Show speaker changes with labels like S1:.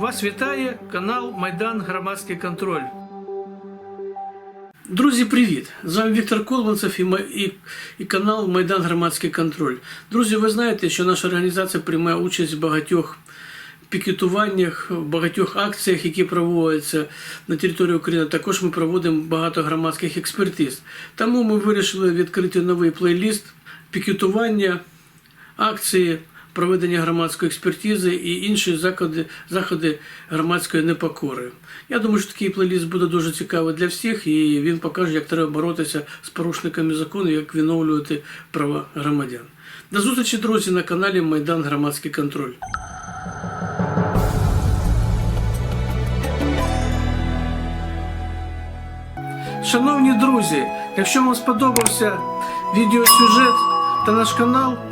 S1: Вас вітає канал Майдан Громадський контроль. Друзі, привіт! З вами Віктор Колбанцев і, і, і канал Майдан Громадський контроль. Друзі, ви знаєте, що наша організація приймає участь в багатьох пікетуваннях, в багатьох акціях, які проводяться на території України. Також ми проводимо багато громадських експертиз. Тому ми вирішили відкрити новий плейліст пікетування, акції, проведення громадської експертизи і інші заходи, заходи громадської непокори. Я думаю, що такий плейліст буде дуже цікавий для всіх, і він покаже, як треба боротися з порушниками закону, як відновлювати права громадян. До зустрічі, друзі, на каналі Майдан Громадський контроль. Шановні друзі, якщо вам сподобався відеосюжет та наш канал,